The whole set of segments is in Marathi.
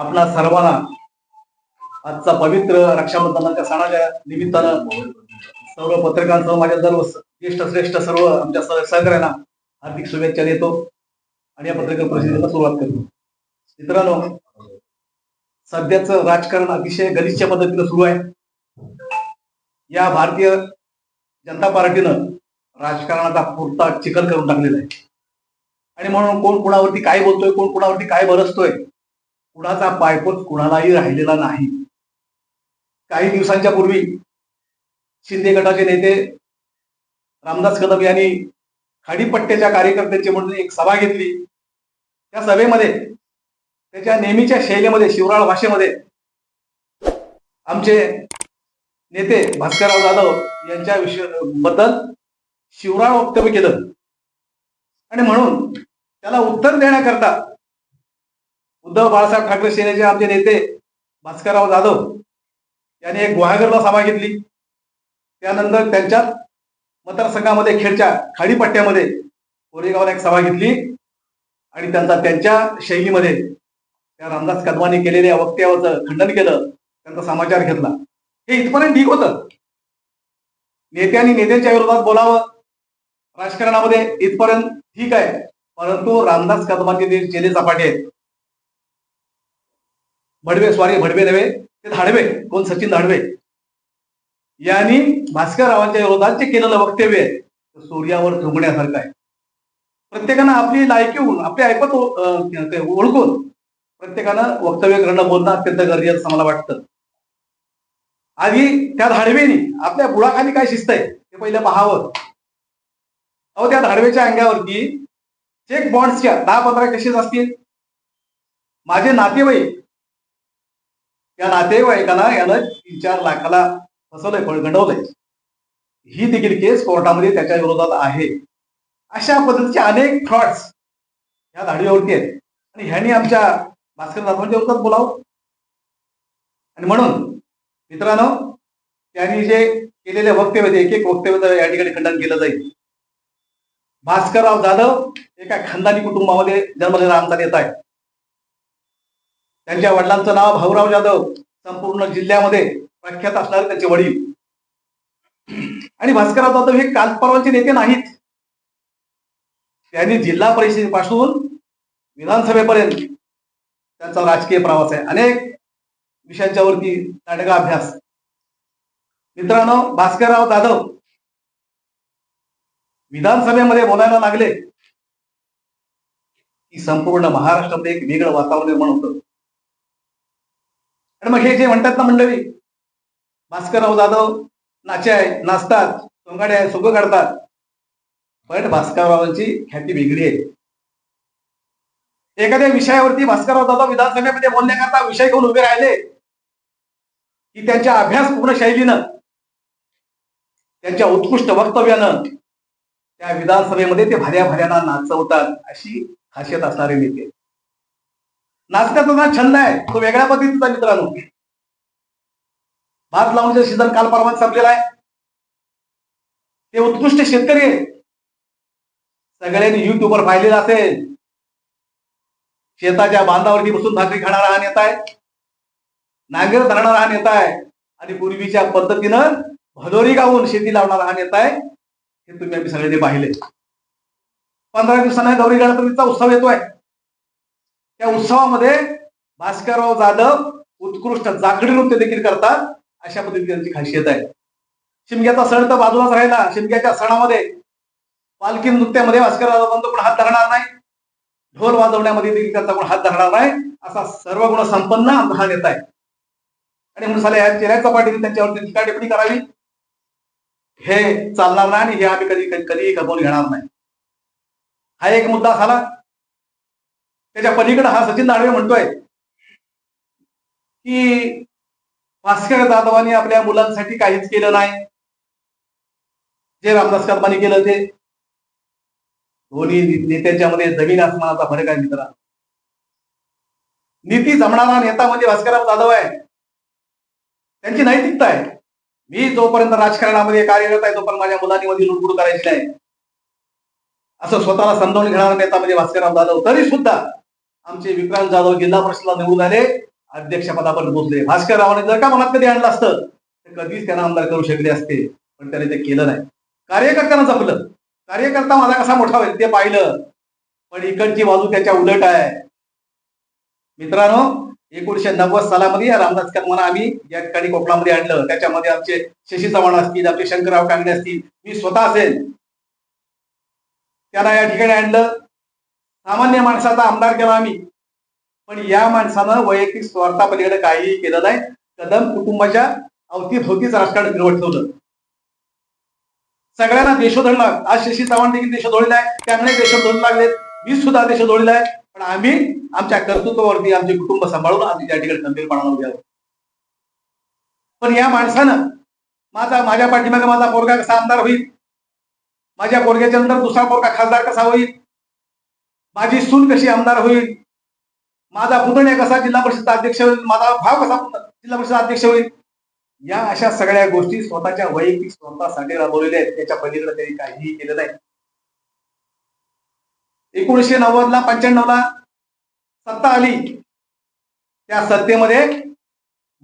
आपला सर्वांना आजचा पवित्र रक्षाबंधनाच्या सणाच्या निमित्तानं सर्व पत्रकारांसह माझ्या सर्व ज्येष्ठ श्रेष्ठ सर्व आमच्या सहकार्यांना हार्दिक शुभेच्छा देतो आणि या पत्रकार परिषदेला सुरुवात करतो. मित्रांनो सध्याचं राजकारण अतिशय गलिच्छ पद्धतीनं सुरू आहे. या भारतीय जनता पार्टीनं राजकारणाचा पुरता चिखल करून टाकलेला आहे. आणि म्हणून कोण कुणावरती काय बोलतोय कोण कुणावरती काय बरसतोय कुणाचा पायपोच कुणालाही राहिलेला नाही. काही दिवसांच्या पूर्वी शिंदे गटाचे नेते रामदास कदम यांनी खाडीपट्ट्याच्या कार्यकर्त्यांची म्हणून एक सभा घेतली. त्या सभेमध्ये त्याच्या नेहमीच्या शैलीमध्ये शिवराळ भाषेमध्ये आमचे नेते भास्करराव जाधव यांच्या विषयबद्दल शिवराळ वक्तव्य केलं. आणि म्हणून त्याला उत्तर देण्याकरता उद्धव बाळासाहेब ठाकरे सेनेचे आमचे नेते भास्करराव जाधव यांनी एक गुहागरला सभा घेतली. त्यानंतर त्यांच्याच मतदारसंघामध्ये खेडच्या खाडीपट्ट्यामध्ये कोरेगावला एक सभा घेतली आणि त्यांचा त्यांच्या शैलीमध्ये त्या रामदास कदमांनी केलेल्या वक्तव्याचं खंडन केलं त्यांचा समाचार घेतला. हे इथपर्यंत ठीक होतं. नेत्यांनी नेत्यांच्या विरोधात बोलावं. राजकारणामध्ये इथपर्यंत ठीक आहे. परंतु रामदास कदमांचे जे चेले सपाटे आहेत भडवे स्वारी भडवे नव्हे ते धाडवे कोण? सचिन धाडवे. यांनी भास्कर रावांच्या विरोधात जे केलेलं वक्तव्य आहे सूर्यावर थुंकण्यासारखं आहे. प्रत्येकानं आपली लायकी होऊन आपली ऐपत ओळखून प्रत्येकानं वक्तव्य करणं बोलणं अत्यंत गरजेचं असं मला वाटतं. आधी त्या धाडवेनी आपल्या बुडाखाली काय शिस्त आहे ते पहिलं पाहावं. अहो त्या धाडवेच्या अंगावरती चेक बॉन्ड्सच्या दहा पंधरा केसेस असतील. माझे नातेवाईक त्या नातेवाईकांना यानं तीन चार लाखाला फसवलंय फळगंडवलंय. ही देखील केस कोर्टामध्ये त्याच्या विरोधात आहे. अशा पद्धतीचे अनेक फ्रॉड्स ह्या धाडीवरती आहेत. आणि ह्यांनी आमच्या भास्कर जाधवांच्या विरोधात बोलावं. आणि म्हणून मित्रांनो त्यांनी जे केलेले वक्तव्य एक एक वक्तव्य या ठिकाणी खंडन केलं जाईल. भास्करराव जाधव एका खानदानी कुटुंबामध्ये जन्मलेला आमचा नेता आहे. त्यांच्या वडिलांचं नाव भाऊराव जाधव संपूर्ण जिल्ह्यामध्ये प्रख्यात असणारे त्यांचे वडील. आणि भास्करराव जाधव हे काल परवाचे नेते नाहीत. त्यांनी जिल्हा परिषदेपासून विधानसभेपर्यंत त्यांचा राजकीय प्रवास आहे. अनेक विषयांच्या वरती नाटका अभ्यास. मित्रांनो भास्करराव जाधव विधानसभेमध्ये बोलायला लागले. की संपूर्ण महाराष्ट्रामध्ये एक वेगळं वातावरण निर्माण होतं. आणि मग हे जे म्हणतात ना मंडळी भास्करराव जाधव नाचे आहे नाचतात सोंगाडे आहे सुख काढतात. पण भास्कररावांची ख्याती वेगळी आहे. एखाद्या विषयावरती भास्करराव जाधव विधानसभेमध्ये बोलण्याकरता विषय घेऊन उभे राहिले की त्यांच्या अभ्यासपूर्ण शैलीनं त्यांच्या उत्कृष्ट वक्तव्यानं त्या विधानसभेमध्ये ते भऱ्या भाऱ्यांना नाचवतात अशी खासियत असणारे नेते. नाचण्याचा ना छंद आहे. तो वेगळ्या पद्धतीचा मित्रांनो. भात लावणीचं सीझन काल परवाच संपलेला आहे. ते उत्कृष्ट शेतकरी आहे. सगळ्यांनी युट्यूबवर पाहिलेलं असेल. शेताच्या बांधावरती बसून भाकरी खाणारा हा नेता आहे. नांगर धरणारा हा नेता आहे. आणि पूर्वीच्या पद्धतीनं भदोरी गावून शेती लावणारा हा नेता आहे. हे तुम्ही आम्ही सगळ्यांनी पाहिले. पंधरा दिवसांना गौरी गणपतीचा उत्सव येतोय. त्या उत्सवामध्ये भास्करराव जाधव उत्कृष्ट जाकडी नृत्य देखील करतात. अशा पद्धतीची त्यांची खासियत आहे. शिमग्याचा सण तर बाजूलाच राहिला. शिमग्याच्या सणामध्ये पालखी नृत्यामध्ये भास्करराव जाधवांचा कोण हात धरणार नाही. ढोल वाजवण्यामध्ये देखील त्यांचा कोण हात धरणार नाही. असा सर्व गुण संपन्न आमचा हा नेता आहे. आणि म्हणून साले या चेहऱ्याच्या पाठीने त्यांच्यावरती टीका टिप्पणी करावी. हे चालणार नाही आणि हे आम्ही कधी कधी- कधीही खपवून घेणार नाही. हा एक मुद्दा झाला त्याच्या पलीकडे हा सचिन दाडवे म्हणतोय की भास्कर जाधवांनी आपल्या मुलांसाठी काहीच केलं नाही. जे रामदास कदमांनी केलं ते दोन्ही नेत्यांच्या मध्ये जमीन आसमानाचा फरक आहे मित्रा नीती जमणारा नेता म्हणजे भास्करराव जाधव आहे. त्यांची नैतिकता आहे. मी जोपर्यंत राजकारणामध्ये कार्यरत आहे तोपर्यंत माझ्या मुलांनी मध्ये लुडबुड करायची नाही. असं स्वतःला समजावून घेणारा नेता म्हणजे भास्करराव जाधव. तरी सुद्धा आमचे विक्रांत जाधव जिल्हा परिषदला निवडून आले. अध्यक्षपदापर्यंत पोहोचले भास्कर रावाने जर का मनात कधी आणलं असतं तर कधीच त्यांना आमदार करू शकले असते. पण त्याने ते केलं नाही. कार्यकर्त्यांना जपलं. कार्यकर्ता माझा कसा मोठा होईल ते पाहिलं. पण इकडची बाजू त्याच्या उलट आहे. मित्रांनो एकोणीशे नव्वद सालामध्ये या रामदास कदमांना आम्ही या ठिकाणी कोकणामध्ये आणलं. त्याच्यामध्ये आमचे शशी चव्हाण असतील आमचे शंकरराव कांगडे असतील मी स्वतः असेल. त्यांना या ठिकाणी आणलं. सामान्य माणसाचा आमदार केला आम्ही. पण या माणसानं वैयक्तिक स्वार्थापलीकडे काहीही केलं नाही. कदम कुटुंबाच्या अवतीभोवतीच राजकारण फिरवत ठेवलं सगळ्यांना लाग आज शशी चव्हाण देखील देशोधोळीला आहे. त्यामुळे देशोधडू लागलेत मी सुद्धा देशोधोळीला आहे. पण आम्ही आमच्या कर्तृत्वावरती आमचे कुटुंब सांभाळून आम्ही त्या ठिकाणी खंबीरपणानं उभे आहोत. पण या माणसानं माझा माझ्या पाठीमागे माझा पोरगा कसा आमदार होईल? माझ्या पोरग्याच्या नंतर दुसरा पोरगा खासदार कसा होईल? माझी सून कशी आमदार होईल? माझा पुतण्या कसा जिल्हा परिषदचा अध्यक्ष होईल? माझा भाव कसा जिल्हा परिषद अध्यक्ष होईल? या अशा सगळ्या गोष्टी स्वतःच्या वैयक्तिक स्वतःसाठी राबवलेल्या आहेत. त्याच्या पलीकडे त्यांनी काहीही केलं नाही. एकोणीसशे नव्वद ला पंच्याण्णव ला सत्ता आली. त्या सत्तेमध्ये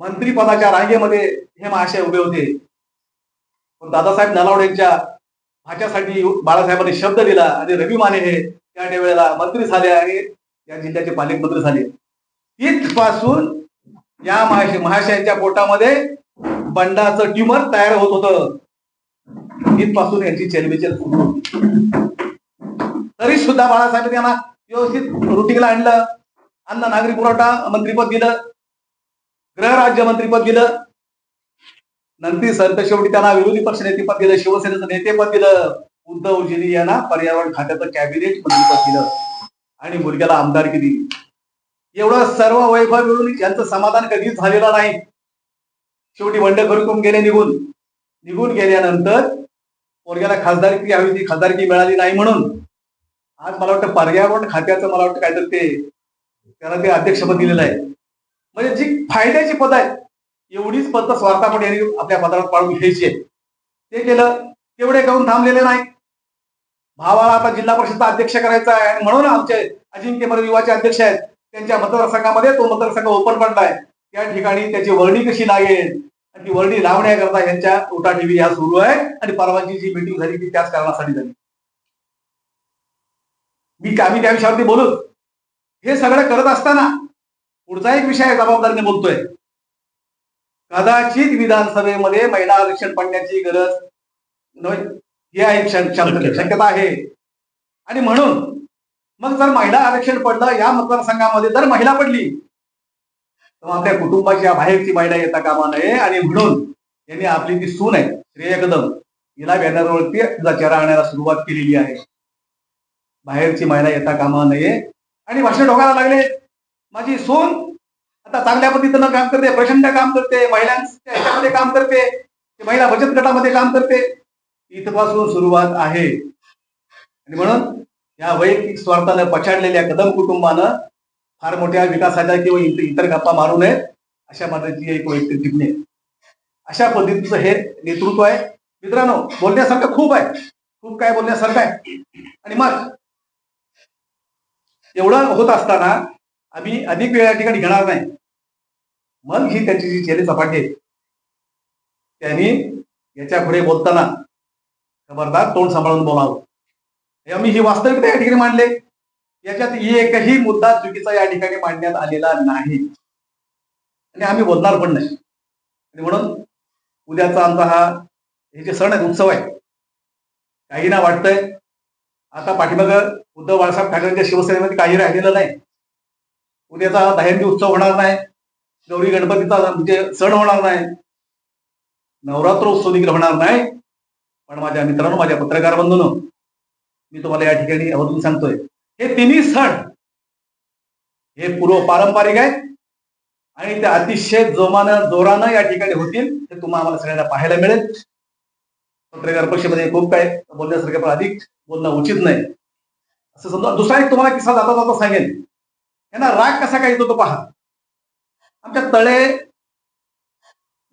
मंत्रीपदाच्या रांगेमध्ये हे महाशय उभे होते. पण दादासाहेब नलावडेंच्या भाच्यासाठी बाळासाहेबांनी शब्द दिला आणि रवी माने हे त्या वेळेला मंत्री झाले आणि या जिल्ह्याचे पालकमंत्री झाले. तिथपासून या महाशय महाशयांच्या पोटामध्ये बंडाचं ट्युमर तयार होत होतं. इथपासून यांची चलबिचल तरी सुद्धा बाळासाहेब त्यांना व्यवस्थित रुटीला आणलं. अन्न नागरी पुरवठा मंत्रीपद दिलं. गृहराज्य मंत्रीपद दिलं. नंतर संत शेवटी त्यांना विरोधी पक्ष नेतेपद दिलं. शिवसेनेचं नेतेपद दिलं. उद्धवजींनी यांना पर्यावरण खात्याचं कॅबिनेट मंत्रीपद दिलं आणि मुलग्याला आमदारकी दिली. एवढं सर्व वैभव मिळून यांचं समाधान कधीच झालेलं नाही. शेवटी बंडखोरी करून गेले निघून निघून गेल्यानंतर पोरग्याला खासदारकी हवी ती खासदारकी मिळाली नाही म्हणून आज मला वाटतं पर्यावरण खात्याचं मला वाटतं काहीतरी ते त्याला ते अध्यक्षपद दिलेलं आहे. म्हणजे जी फायद्याची पद आहे एवढीच पद स्वार्थापण यांनी आपल्या पदावर पाळून घ्यायची आहे ते केलं तेवढे करून थांबलेले नाही भावाला आता जिल्हा परिषदचा अध्यक्ष करायचा आहे आणि म्हणून आमचे अजिंक्य मर युवाचे अध्यक्ष आहेत. त्यांच्या मतदारसंघामध्ये तो मतदारसंघ ओपन पडलाय त्या ठिकाणी त्याची वर्णी कशी लागेल आणि ती वर्णी लावण्याकरता यांच्या उठाठेवी या सुरू आहे आणि परवाची जी मिटिंग झाली ती त्याच कारणासाठी झाली. मी आम्ही त्या विषयावरती बोलू हे सगळं करत असताना पुढचा एक विषय जबाबदारीने बोलतोय. कदाचित विधानसभेमध्ये महिला आरक्षण पडण्याची गरज ही आहे शक्यता. आहे. आणि म्हणून मग जर महिला आरक्षण पडलं या मतदारसंघामध्ये जर महिला पडली तर आपल्या कुटुंबाच्या बाहेरची महिला येता कामा नये. आणि म्हणून यांनी आपली ती सून आहे श्रेय कदम हिला बॅनरवरती चेहरा आणायला सुरुवात केलेली आहे. बाहेरची महिला येता कामा नये. आणि भाषण ढोकायला लागले. माझी सून आता चांगल्या पद्धतीनं काम करते प्रचंड काम करते महिलांच्या ह्याच्यामध्ये काम करते ते महिला बचत गटामध्ये काम करते. इथपासून सुरुवात आहे. आणि म्हणून या वैयक्तिक स्वार्थानं पछाडलेल्या कदम कुटुंबानं फार मोठ्या विकासाच्या किंवा इतर गप्पा मारू नये अशा पद्धतीची एक वैयक्तिक टिप्पणी आहे. अशा पद्धतीचं हे नेतृत्व आहे. मित्रांनो बोलण्यासारखं खूप आहे. खूप काय बोलण्यासारखं आहे. आणि मग एवढं होत असताना आम्ही अधिक वेळ या ठिकाणी घेणार नाही. मग ही त्याची जी चेहरे सपाटी आहे त्यांनी याच्यापुढे बोलताना खबरदार तोंड सांभाळून बोलावं. हे आम्ही ही वास्तविकता या ठिकाणी मांडले. याच्यात एकही मुद्दा चुकीचा या ठिकाणी मांडण्यात आलेला नाही. आणि आम्ही बोलणार पण नाही. आणि म्हणून उद्याचा आमचा हा हे जे सण आहे उत्सव आहे काही ना वाटतंय. आता पाठीमाग उद्धव बाळासाहेब ठाकरेंच्या शिवसेनेमध्ये काही राहिलेलं नाही. उद्याचा दहंदी उत्सव होणार नाही. गौरी गणपतीचा म्हणजे सण होणार नाही. नवरात्र उत्सव देखील होणार नाही. पण माझ्या मित्रांनो माझ्या पत्रकार बंधूंनो मी तुम्हाला या ठिकाणी आवर्जून सांगतोय हे तिन्ही सण हे पूर्व पारंपरिक आहेत आणि ते अतिशय जोमानं जोरानं या ठिकाणी होतील ते तुम्हाला आम्हाला सगळ्यांना पाहायला मिळेल. पत्रकार पक्षामध्ये खूप काय बोलण्यासारखं पण अधिक बोलणं उचित नाही. असं समजा दुसरा एक तुम्हाला किस्सा जाता जाता सांगेन. यांना राग कसा काय येतो तो पहा. आमच्या तळे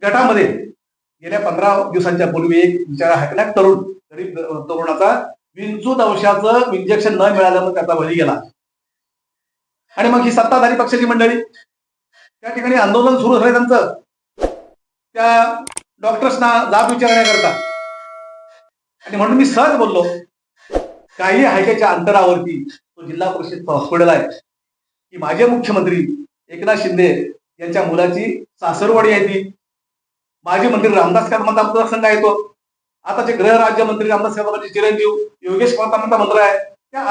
गटामध्ये गेल्या पंधरा दिवसांच्या पूर्वी एक बिचारा हाकला तरुण गरीब तरुणाचा विंचूत अंशाचं इंजेक्शन न मिळाल्यामुळे त्याचा बळी गेला. आणि मग ही सत्ताधारी पक्षाची मंडळी त्या ठिकाणी आंदोलन सुरू झालं त्यांचं. त्या डॉक्टर्सना जाब विचारण्याकरता. आणि म्हणून मी सहज बोललो काही हायकेच्या अंतरावरती तो जिल्हा परिषद हॉस्पिटल आहे. की माझे मुख्यमंत्री एकनाथ शिंदे यांच्या मुलाची सासरवाडी आहे ती. माजी मंत्री रामदास कदमांचा मतदारसंघ आहे तो. आताचे गृहराज्यमंत्री रामदास कदमांचे चिरंजीव योगेश कदमांचा मंत्र आहे. त्या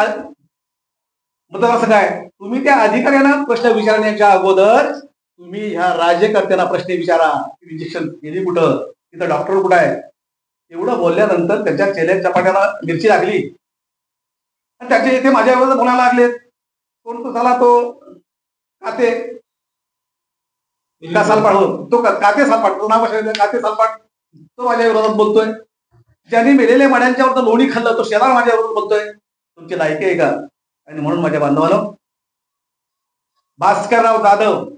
मतदारसंघ आहे. तुम्ही त्या अधिकाऱ्यांना प्रश्न विचारण्याच्या अगोदर तुम्ही ह्या राज्यकर्त्यांना प्रश्न विचारा. इंजेक्शन केली कुठं? तिथं डॉक्टर कुठं आहे? एवढं बोलल्यानंतर त्यांच्या चेल्या चपाट्याला मिरची लागली. आणि त्याचे इथे माझ्या बोलायला लागलेत. कोण तो झाला तो? काते का सालपाट? हो तो का- काते सालपाट? तो नाव काते सालपाट? तो माझ्या विरोधात बोलतोय. ज्यांनी मेलेल्या मड्यांच्यावर लोणी खाल्लं तो शेजार माझ्या विरोधात बोलतोय. तुमची लायकी आहे का? आणि म्हणून माझ्या बांधवाला. भास्करराव जाधव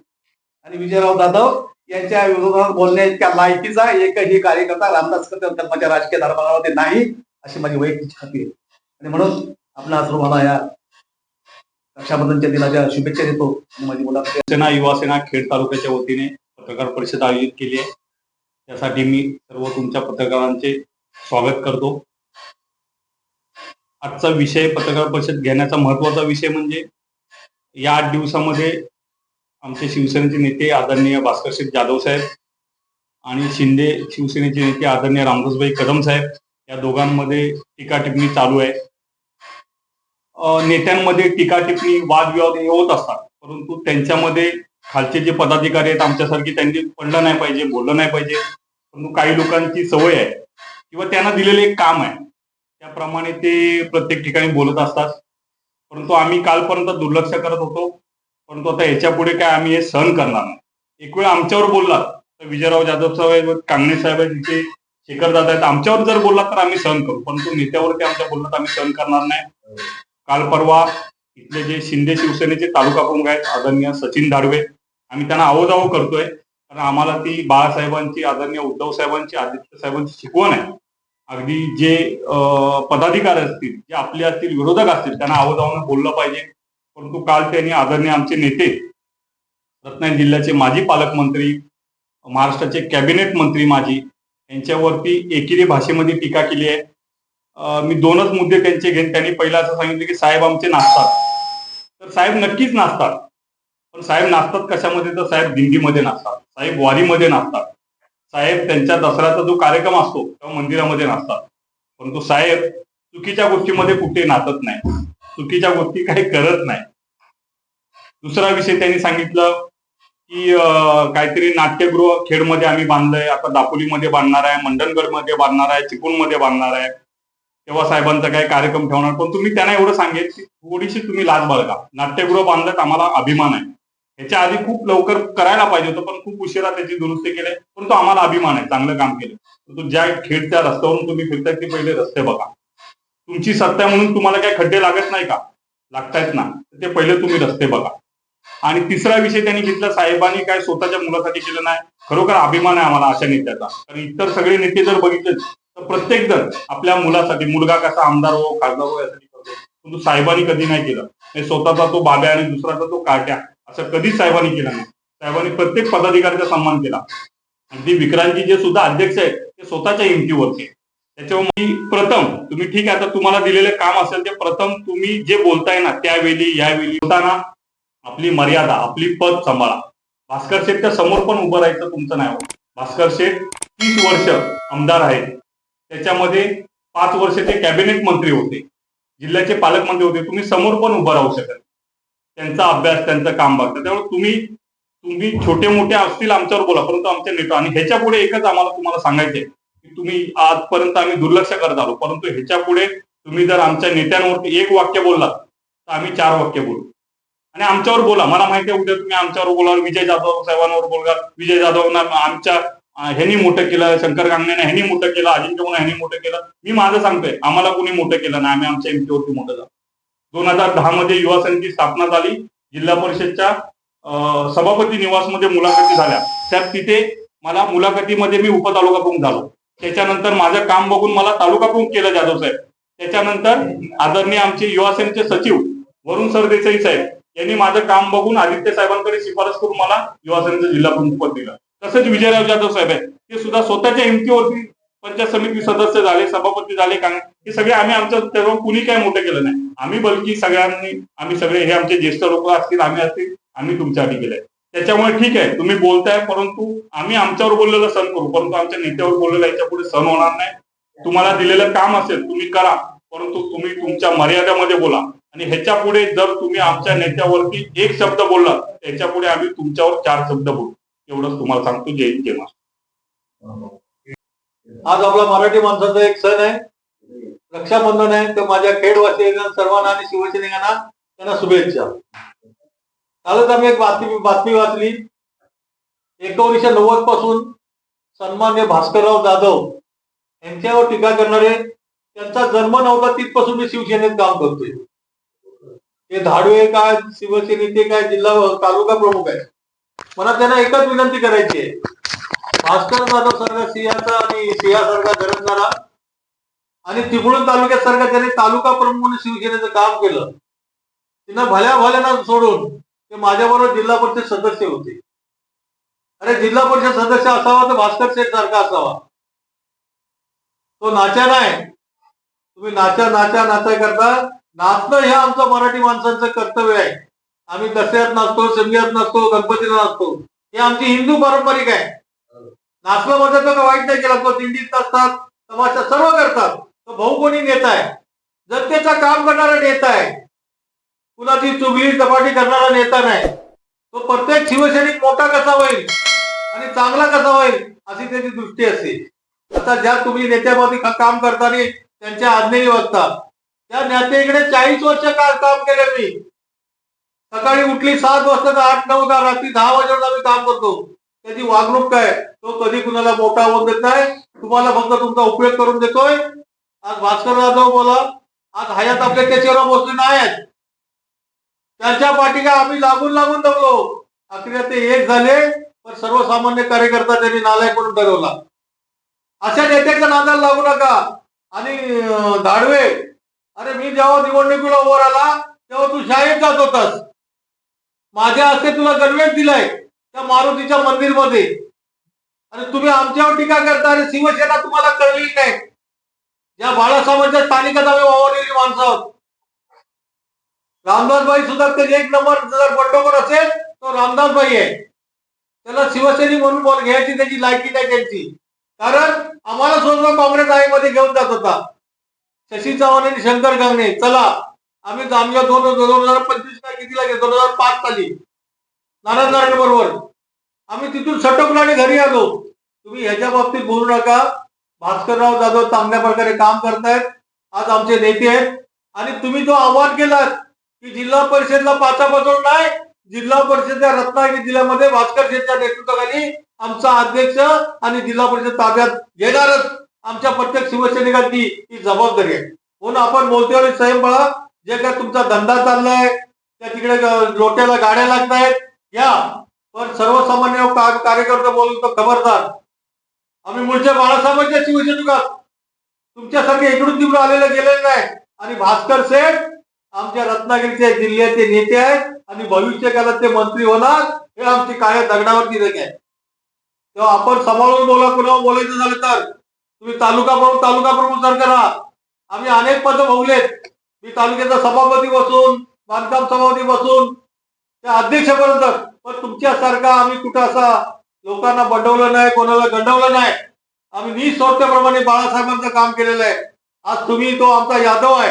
आणि विजयराव जाधव यांच्या विरोधात बोलण्या इतक्या लायकीचा एकही कार्यकर्ता रामदास कदम माझ्या राजकीय दरबारामध्ये नाही अशी माझी वैयक्तिक खाती आहे. आणि म्हणून आपला आज मला या रक्षाबंधनच्या दिनाच्या शुभेच्छा देतो माझी मुलाखत सेना युवा सेना खेड तालुक्याच्या वतीने पत्रकार परिषद आयोजित केली आहे. त्यासाठी मी सर्व तुमच्या पत्रकारांचे स्वागत करतो. आजचा विषय पत्रकार परिषद घेण्याचा महत्त्वाचा विषय म्हणजे या आठ दिवसामध्ये आमचे शिवसेनेचे नेते आदरणीय भास्कर शेठ जाधव साहेब आणि शिंदे शिवसेनेचे नेते आदरणीय रामदासभाई कदम साहेब या दोघांमध्ये टीका टिप्पणी चालू आहे. नेत्यांमध्ये टीका टिप्पणी वादविवाद हे होत असतात. परंतु त्यांच्यामध्ये खालचे जे पदाधिकारी आहेत आमच्यासारखी त्यांनी पडलं नाही पाहिजे बोललं नाही पाहिजे. परंतु काही लोकांची सवय आहे. किंवा त्यांना दिलेलं एक काम आहे. त्याप्रमाणे ते प्रत्येक ठिकाणी बोलत असतात. परंतु आम्ही कालपर्यंत दुर्लक्ष करत होतो. परंतु आता याच्यापुढे काय आम्ही हे सहन करणार नाही. एक वेळ आमच्यावर बोललात तर विजयराव जाधव साहेब आहेत, कांगणे साहेब आहेत तिथे शेखर दादा आहेत. आमच्यावर जर बोललात तर आम्ही सहन करू. परंतु नेत्यावरती आमच्या बोललात आम्ही सहन करणार नाही. काल परवा इथले जे शिंदे शिवसेनेचे तालुका प्रमुख आहेत आदरणीय सचिन दाडवे आम्ही त्यांना आवजावं करतोय. कारण आम्हाला ती बाळासाहेबांची आदरणीय उद्धव साहेबांची आदित्य साहेबांची शिकवण आहे. अगदी जे पदाधिकारी असतील जे आपले असतील विरोधक असतील त्यांना आवजावून बोललं पाहिजे. परंतु काल त्यांनी आदरणीय आमचे नेते रत्नागिरी जिल्ह्याचे माजी पालकमंत्री महाराष्ट्राचे कॅबिनेट मंत्री माजी यांच्यावरती एकेरी भाषेमध्ये टीका केली आहे. मी दोनच मुद्दे त्यांचे घेईन. त्यांनी पहिला असं सांगितलं की साहेब आमचे नाचतात. तर साहेब नक्कीच नाचतात. पण साहेब नाचतात कशामध्ये? तर साहेब दिंडीमध्ये नाचतात. साहेब वारीमध्ये नाचतात. साहेब त्यांच्या दसऱ्याचा जो कार्यक्रम असतो तेव्हा मंदिरामध्ये नाचतात. परंतु साहेब चुकीच्या गोष्टीमध्ये कुठे नाचत नाही. चुकीच्या गोष्टी काही करत नाही. दुसरा विषय त्यांनी सांगितलं की काहीतरी नाट्यगृह खेडमध्ये आम्ही बांधलंय. आता दापोलीमध्ये बांधणार आहे मंडणगडमध्ये बांधणार आहे चिपळूणमध्ये बांधणार आहे. तेव्हा साहेबांचा काही कार्यक्रम ठेवणार पण तुम्ही त्यांना एवढं सांगेल की थोडीशी तुम्ही लाज बाळगा. नाट्यगृह बांधल्यात आम्हाला अभिमान आहे. ह्याच्या आधी खूप लवकर करायला पाहिजे होतं पण खूप उशिरा त्याची दुरुस्ती केली. तो आम्हाला अभिमान आहे चांगलं काम केलं. तो ज्या खेड त्या रस्त्यावरून तुम्ही फिरताय ते पहिले रस्ते बघा. तुमची सत्ता म्हणून तुम्हाला काही खड्डे लागत नाही का? लागतायत ना. तर ते पहिले तुम्ही रस्ते बघा. आणि तिसरा विषय त्यांनी घेतला साहेबांनी काय स्वतःच्या मुलासाठी केलं नाही. खरोखर अभिमान आहे आम्हाला अशा नेत्याचा. कारण इतर सगळे नेते जर बघितले तर प्रत्येक जण आपल्या मुलासाठी मुलगा कसा आमदार हो खासदार हो यासाठी करतो. परंतु साहेबांनी कधी नाही केलं. स्वतःचा तो बाब्या आणि दुसराचा तो काट्या असं कधीच साहेबांनी केलं नाही. साहेबांनी प्रत्येक पदाधिकाऱ्याचा सन्मान केला. अगदी विक्रांतजी जे सुद्धा अध्यक्ष आहेत ते स्वतःच्या हिमतीवरती त्याच्यामुळे मी प्रथम तुम्ही ठीक आहे आता तुम्हाला दिलेले काम असेल ते प्रथम तुम्ही जे बोलताय ना त्यावेळी यावेळी बोलताना आपली मर्यादा आपली पद सांभाळा. भास्कर शेठच्या समोर पण उभं राहायचं तुमचं नाही भास्कर शेठ तीस वर्ष आमदार आहेत. त्याच्यामध्ये पाच वर्ष ते कॅबिनेट मंत्री होते. जिल्ह्याचे पालकमंत्री होते. तुम्ही समोर पण उभं राहू शकत त्यांचा अभ्यास त्यांचं काम बघता. त्यामुळे तुम्ही तुम्ही छोटे मोठे असतील आमच्यावर बोला परंतु आमच्या नेता. आणि ह्याच्या पुढे एकच आम्हाला तुम्हाला सांगायचंय की तुम्ही आजपर्यंत आम्ही दुर्लक्ष करत आलो. परंतु ह्याच्या पुढे तुम्ही जर आमच्या नेत्यांवरती एक वाक्य बोललात तर आम्ही चार वाक्य बोलू. आणि आमच्यावर बोला. मला माहिती आहे उद्या तुम्ही आमच्यावर बोलाल. विजय जाधव साहेबांवर बोलगाल. विजय जाधवना आमच्या ह्यांनी मोठं केलं शंकर गांगणे ह्यांनी मोठं केलं अजिंक्य म्हणून ह्यांनी मोठं केलं. मी माझं सांगतोय आम्हाला कोणी मोठं केलं नाही आम्ही आमच्या एमपीवरती मोठं झालो. दोन हजार दहा मध्ये युवा संघची स्थापना झाली जिल्हा परिषदच्या सभापती सभापती निवासमध्ये मुलाखती झाल्या. त्यात तिथे मला मुलाखतीमध्ये मी उपतालुका प्रमुख झालो. त्याच्यानंतर माझं काम बघून मला तालुका प्रमुख केलं जाधव साहेब. त्याच्यानंतर आदरणीय आमचे युवा सेनेचे सचिव वरुण सरदेसाई साहेब यांनी माझं काम बघून आदित्य साहेबांकडे शिफारस करून मला युवासेनेचं जिल्हा प्रमुख पद दिलं. तसेच विजयराव जाधव साहेब आहेत. ते सुद्धा स्वतःच्या हिमतीवरती पंचायत समिती सदस्य झाले सभापती झाले का हे सगळे आम्ही आमचं तेव्हा कुणी काय मोठं केलं नाही. आम्ही बलकी सगळ्यांनी आम्ही सगळे हे आमचे ज्येष्ठ लोक असतील आम्ही असतील आम्ही तुमच्या आधी गेले त्याच्यामुळे ठीक आहे तुम्ही बोलताय परंतु आम्ही आमच्यावर बोललेलं सण करू परंतु आमच्या नेत्यावर बोललेलं याच्यापुढे सण होणार नाही. तुम्हाला दिलेलं काम असेल तुम्ही करा परंतु तुम्ही तुमच्या मर्यादेमध्ये बोला. आणि ह्याच्या पुढे जर तुम्ही आमच्या नेत्यावरती एक शब्द बोलला त्याच्या पुढे आम्ही तुमच्यावर चार शब्द बोलू. एवढंच तुम्हाला सांगतो जय हिंद, जय महाराष्ट्र. आज आपला मराठी माणसाचा एक सण आहे. रक्षाबंधन आहे. तर माझ्या खेडवासियांना सर्वांना आणि शिवसैनिकांना त्यांना शुभेच्छा. कालच आम्ही एक बातमी बातमी वाचली. एकोणीसशे नव्वदपासून सन्मान्य भास्करराव जाधव यांच्यावर टीका करणारे त्यांचा जन्म नव्हता तिथपासून मी शिवसेनेत काम करतोय. ते धाडवे काय शिवसेनेचे काय जिल्हा तालुका प्रमुख आहे मला त्यांना एकच विनंती करायची आहे. भास्कर जाधव सारखा सिंहाचा आणि सिंहासारखा गरजणारा आणि चिपळूण तालुक्यात सारखा त्याने तालुका प्रमुख म्हणून शिवसेनेचं काम केलं. तिनं भल्या भल्याना सोडून ते माझ्याबरोबर जिल्हा परिषद सदस्य होते. अरे जिल्हा परिषद सदस्य असावा तर भास्कर शेठ सारखा असावा. तो नाचा नाही. तुम्ही नाचा नाचा नाचा करता. नाचणं हे आमचं मराठी माणसांचं कर्तव्य आहे. आम्ही दसऱ्यात नाचतो संगीत नाचतो गणपतीला नाचतो. हे आमची हिंदू पारंपरिक आहे. नाचलं म्हणजे तो वाईट नाही केला तो दिंडीत नाचतात तमाशा सर्व करतात. तो भाऊ कोणी नेता आहे? जनतेचा काम करणारा नेता आहे. कुणाची चुगली चपाटी करणारा नेता नाही. तो प्रत्येक शिवसैनिक मोठा कसा होईल आणि चांगला कसा होईल अशी त्याची दृष्टी असते. आता ज्या तुम्ही नेत्यामध्ये काम करताना त्यांच्या आज्ञेही वागता. त्या नेत्याकडे चाळीस वर्ष का काम केलं मी. सकाळी उठली सात वाजता तर आठ नऊ दहा रात्री दहा वाजेपर्यंत आम्ही काम करतो. त्याची वागणूक काय? तो कधी कुणाला मोठा होऊन देत नाही. तुम्हाला फक्त तुमचा उपयोग करून देतोय. आज भास्कर जाधव बोला आज हयात आपल्या त्याच्यावर बसले नाही त्यांच्या पाठीका आम्ही लागून लागून दबलो अखेर ते एक झाले पण सर्वसामान्य कार्यकर्ता त्यांनी नालायक म्हणून ठरवला. अशा नेत्याच्या नादाला लागू नका. आणि दाडवे धाडवे. अरे मी जेव्हा निवडणुकीला वर आला तेव्हा तू शाळेत जात होतास. माझ्या हस्ते तुला गणवेश दिलाय त्या मारुतीच्या मंदिरमध्ये. आणि तुम्ही आमच्यावर टीका करता आणि शिवसेना तुम्हाला कळली नाही. या बाळासाहेबांच्या स्थानिकात आम्ही वावरलेली माणसं आहोत. रामदासबाई सुद्धा त्याचे एक नंबर जर बंडोबर असेल तो रामदासबाई आहे. त्याला शिवसैनिक म्हणून बोल घ्यायची त्याची लायकी नाही त्यांची. कारण आम्हाला सुद्धा काँग्रेस आईमध्ये घेऊन जात होता. शशी चव्हाण आणि शंकर गांगणे. चला. आम्ही जामगाव दोन दोन हजार पंचवीस काय कितीला गेलो? दोन हजार पाच साली नारायण नारायण बरोबर. आम्ही तिथून सटकलो आणि घरी आलो. तुम्ही ह्याच्या बाबतीत बोलू नका. भास्करराव जाधव चांगल्या प्रकारे काम करतायत. आज आमचे नेते आहेत. आणि तुम्ही जो आव्हान केलात की जिल्हा परिषदला पाचापाचोड नाही जिल्हा परिषदच्या रत्नागिरी जिल्ह्यामध्ये भास्कर शेठच्या नेतृत्वाखाली आमचा अध्यक्ष आणि जिल्हा परिषद ताब्यात घेणारच आमच्या प्रत्येक शिवसैनिकांची ही जबाबदारी आहे. म्हणून आपण बोलतोय संयम बाळा जे काय तुमचा धंदा चाललाय त्या तिकडे लोट्याला गाड्या लागतायत या. पण सर्वसामान्य का- कार्यकर्ता बोलतो खबरदार. आम्ही मुळच्या बाळासाहेबांच्या शिवसैनिकात तुमच्यासारखे इकडून तिकडून आलेले गेलेलं नाही. आणि भास्कर शेठ आमच्या रत्नागिरीच्या जिल्ह्याचे नेते आहेत आणि भविष्य काळात ते मंत्री होणार हे आमची काय दगडावरती रेख आहे. तेव्हा आपण सांभाळून बोला कुणावर बोलायचं झालं तर. तुम्ही तालुका प्रमुख तालुका प्रमुख जर करा आम्ही अनेक पद भोगलेत. मी तालुक्याचा सभापती बसून बांधकाम सभापती बसून त्या अध्यक्षपर्यंत पण तुमच्यासारखा आम्ही कुठं असा लोकांना बडवलं नाही कोणाला गंडवलं नाही. आम्ही निस्वार्थप्रमाणे बाळासाहेबांचं काम केलेलं आहे. आज तुम्ही तो आमचा यादव आहे.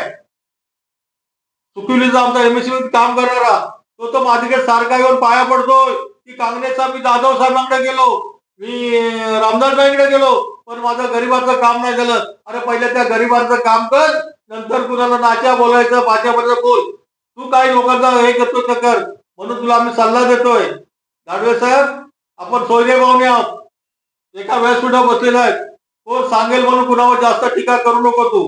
सुकुलीचा आमचा एमएससी काम करणारा तो तो माझ्याकडे सारखा येऊन पाया पडतोय. की काँग्रेसचा मी जाधव साहेबांकडे गेलो मी रामदासबाईंकडे गेलो पण माझं गरिबाचं काम नाही झालं. अरे पहिले त्या गरिबांचं काम कर नंतर कुणाला नाच्या बोलायचं पाच्यापर्यंत बोल. तू काही लोकांचा हे करतो तर कर म्हणून तुला आम्ही सल्ला देतोय. दाडवे साहेब आपण सोयरे पाहुणे आहोत. एका व्यासपीठा बसलेला आहे कोण सांगेल म्हणून कुणावर जास्त टीका करू नको तू.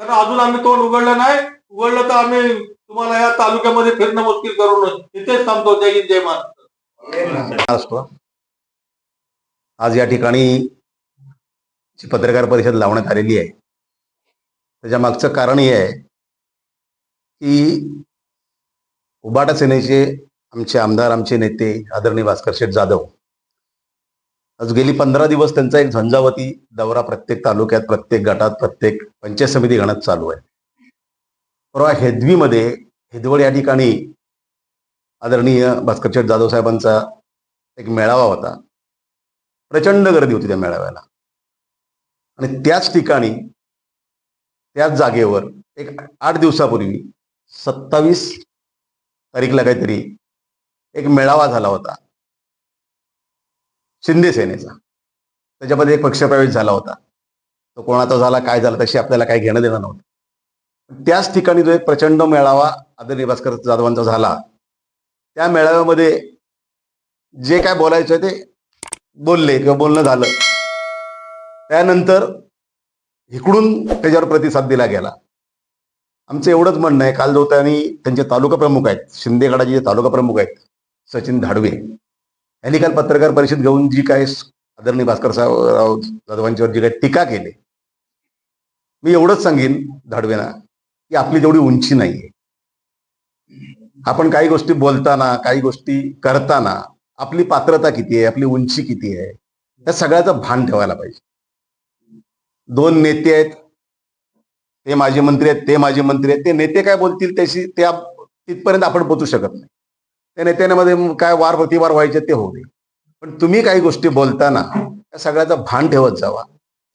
कारण अजून आम्ही तोंड उघडलं नाही. उघडलं तर आम्ही तुम्हाला या तालुक्यामध्ये फिरणं मुश्किल करू नये. इथेच थांबतो. जय हिंद जय महाराष्ट्र. आज या ठिकाणी पत्रकार परिषद लावण्यात आलेली आहे त्याच्या मागचं कारण हे आहे की उबाटा सेनेचे आमचे आमदार आमचे नेते आदरणीय भास्कर शेठ जाधव आज गेली पंधरा दिवस त्यांचा एक झंझावती दौरा प्रत्येक तालुक्यात प्रत्येक गटात प्रत्येक पंचायत समिती गणात चालू आहे. परवा हेदवीमध्ये हेदवड या ठिकाणी आदरणीय भास्कर शेठ जाधव साहेबांचा एक मेळावा होता. प्रचंड गर्दी होती त्या मेळाव्याला. आणि त्याच ठिकाणी त्याच जागेवर एक आठ दिवसापूर्वी सत्तावीस तारीखला काहीतरी एक मेळावा झाला होता. शिंदे सेनेचा. त्याच्यामध्ये एक पक्षप्रवेश झाला होता. तो कोणाचा झाला काय झाला तशी आपल्याला काही घेणं देणं नव्हतं. त्याच ठिकाणी जो एक प्रचंड मेळावा आदरणीय भास्कर जाधवांचा झाला त्या मेळाव्यामध्ये जे काय बोलायचं ते बोलले किंवा बोलणं झालं. त्यानंतर इकडून त्याच्यावर प्रतिसाद दिला गेला. आमचं एवढंच म्हणणं आहे. काल जो त्यांनी त्यांचे तालुका प्रमुख आहेत. शिंदेगडाचे जे तालुका प्रमुख आहेत सचिन धाडवे. यांनी काल पत्रकार परिषद घेऊन जी काय आदरणीय भास्कर राव जाधवांच्यावर जी काही टीका केली मी एवढंच सांगेन धाडवेना की आपली तेवढी उंची नाहीये. आपण काही गोष्टी बोलताना काही गोष्टी करताना आपली पात्रता किती आहे आपली उंची किती आहे या सगळ्याचं भान ठेवायला पाहिजे. दोन नेते आहेत. ते माजी मंत्री आहेत ते माजी मंत्री आहेत. ते नेते काय बोलतील त्याशी त्या तिथपर्यंत आपण पोचू शकत नाही. त्या नेत्यांमध्ये काय वार प्रतिवार व्हायचे ते होऊ दे. पण तुम्ही काही गोष्टी बोलताना त्या सगळ्याचं भान ठेवत जावा.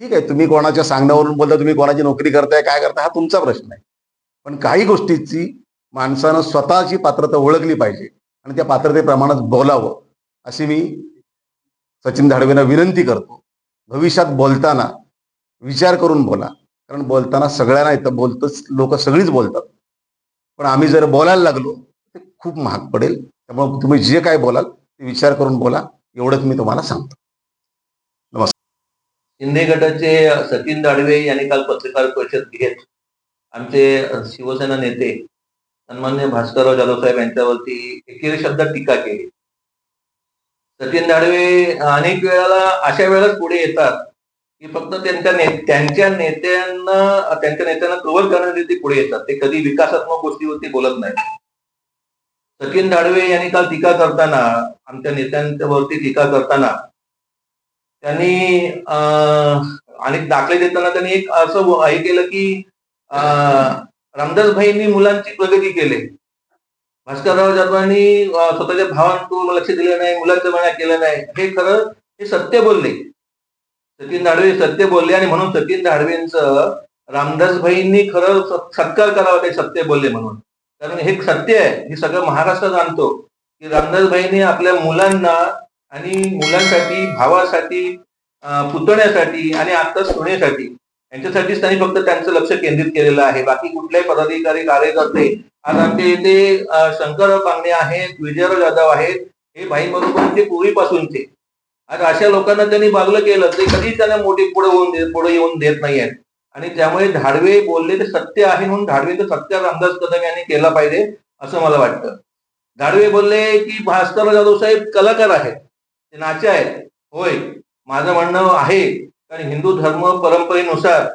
ठीक आहे तुम्ही कोणाच्या सांगण्यावरून बोलता तुम्ही कोणाची नोकरी करताय काय करताय हा तुमचा प्रश्न आहे. पण काही गोष्टीची माणसानं स्वतःची पात्रता ओळखली पाहिजे आणि त्या पात्रतेप्रमाणेच बोलावं. अशी मी सचिन धाडवेंना विनंती करतो. भविष्यात बोलताना विचार करून बोला. कारण बोलताना सगळ्यांना येतं बोलतच लोक सगळीच बोलतात. पण आम्ही जर बोलायला लागलो ते खूप महाग पडेल. त्यामुळे तुम्ही जे काय बोलाल ते विचार करून बोला. एवढंच मी तुम्हाला सांगतो. शिंदे गटाचे सचिन दाडवे यांनी काल पत्रकार परिषद घेत आमचे शिवसेना नेते सन्मान्य भास्करराव जाधव साहेब यांच्यावरती एकेरी शब्दात टीका केली. सचिन दाडवे अनेक वेळाला अशा वेळेलाच पुढे येतात की फक्त त्यांच्या ने त्यांच्या नेत्यांना त्यांच्या नेत्यांना कव्हर करण्यासाठी ते पुढे येतात. ते कधी विकासात्मक गोष्टीवरती बोलत नाहीत. सचिन दाडवे यांनी काल टीका करताना आमच्या नेत्यांच्यावरती टीका करताना त्यांनी आणि दाखले देताना त्यांनी एक असं हे केलं की रामदास भाईंनी मुलांची प्रगती केली. भास्करराव जाधवांनी स्वतःच्या भावांतून लक्ष दिलं नाही मुलांचं मना केलं नाही. हे खरं हे सत्य बोलले. सचिन दाडवे सत्य बोलले आणि म्हणून सचिन धाडवेंच रामदास भाईंनी खरं सत्कार करावा ते सत्य बोलले म्हणून. कारण हे सत्य आहे हे सगळं महाराष्ट्र जाणतो की रामदास भाईंनी आपल्या मुलांना आणि मुलांसाठी भावासाठी पुतण्यासाठी आणि आता सुनेसाठी यांच्यासाठीच त्यांनी फक्त त्यांचं लक्ष केंद्रित केलेलं आहे. बाकी कुठल्याही पदाधिकारी कार्यकर्ते आज आमचे इथे शंकर पांगणे आहेत विजयराव जाधव आहेत हे भाईंबरोबर ते पूर्वीपासूनचे. आणि अशा लोकांना त्यांनी बागलं केलं ते कधीच त्यांना मोठी पुढे होऊन देत पुढे येऊन देत नाहीये आणि त्यामुळे धाडवे बोलले ते सत्य आहे म्हणून धाडवे तर सत्य रामदास कदम यांनी केला पाहिजे असं मला वाटतं. धाडवे बोलले की भास्कर जाधव साहेब कलाकार आहेत ते नाचे आहेत. होय माझं म्हणणं आहे कारण हिंदू धर्म परंपरेनुसार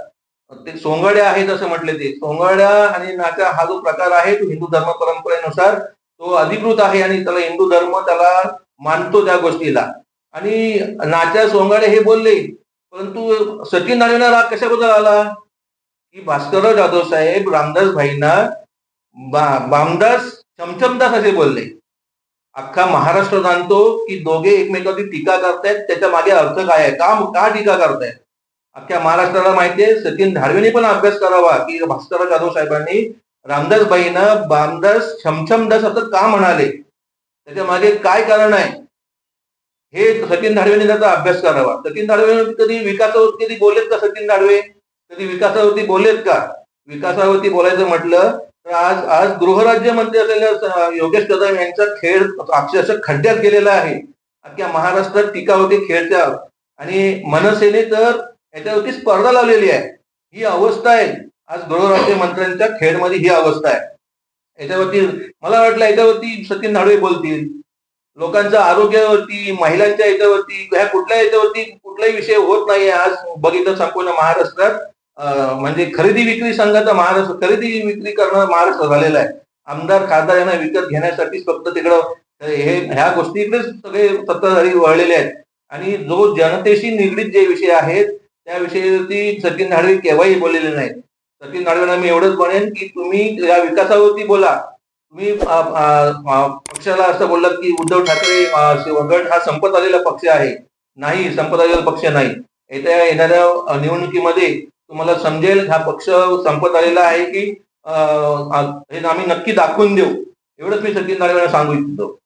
ते सोंगाड्या आहेत असं म्हटले ते. सोंगाड्या आणि नाचा हा जो प्रकार आहे तो हिंदू धर्म परंपरेनुसार तो अधिकृत आहे आणि त्याला हिंदू धर्म त्याला मानतो त्या गोष्टीला. आणि नाच्या सोंगाडे हे बोलले परंतु सचिन नाणेला राग कशाबद्दल आला? की भास्करराव जाधव साहेब रामदास भाईंना बामदास चमचमदास असे बोलले. अख्खा महाराष्ट्र जाणतो की दोघे एकमेकांची टीका करतायत त्याच्यामागे अर्थ काय आहे? का का टीका करतायत? अख्ख्या महाराष्ट्राला माहिती आहे सचिन धाडवेने पण अभ्यास करावा की भास्करराव जाधव साहेबांनी रामदास बाईंना बामदास छमछमदास असं का म्हणाले? त्याच्यामागे काय कारण आहे? हे सचिन धाडवेने त्याचा अभ्यास करावा. सचिन धाडवे कधी विकासावरती कधी बोलेत का सचिन धाडवे? कधी विकासावरती बोलेत का? विकासावरती बोलायचं म्हटलं तर आज आज गृहराज्यमंत्री असलेल्या योगेश कदम यांचा खेळ अक्षरशः खड्ड्यात गेलेला आहे. अख्ख्या महाराष्ट्रात टीकावरती खेळत्या आणि मनसेने तर याच्यावरती स्पर्धा लावलेली आहे. ही अवस्था आहे. आज गृहराज्यमंत्र्यांच्या खेळमध्ये ही अवस्था आहे. याच्यावरती मला वाटलं याच्यावरती सचिन धाडवे बोलतील. लोकांच्या आरोग्यावरती महिलांच्या याच्यावरती ह्या कुठल्या याच्यावरती कुठलाही विषय होत नाहीये आज बघितलं संपूर्ण महाराष्ट्रात म्हणजे खरेदी विक्री संघाचा महाराष्ट्र खरेदी विक्री करणं महाराष्ट्र झालेला आहे. आमदार खासदार यांना विकत घेण्यासाठीच फक्त तिकडं हे ह्या गोष्टीकडेच सगळे सत्ताधारी वळलेले आहेत. आणि जो जनतेशी निगडीत जे विषय आहेत त्या विषयावरती सचिन धाडवे केव्हाही बोललेले नाहीत. सचिन धाडवेंना मी एवढंच म्हणेन की तुम्ही या विकासावरती बोला. तुम्ही अ, पक्षाला असं बोललात की उद्धव ठाकरे शिव- गट हा संपत आलेला पक्ष आहे. नाही संपत आलेला पक्ष नाही. येत्या येणाऱ्या निवडणुकीमध्ये तुम्हाला समजेल हा पक्ष संपत आलेला आहे की हे आम्ही नक्की दाखवून देऊ. एवढंच मी सचिन नारायण सांगू इच्छितो.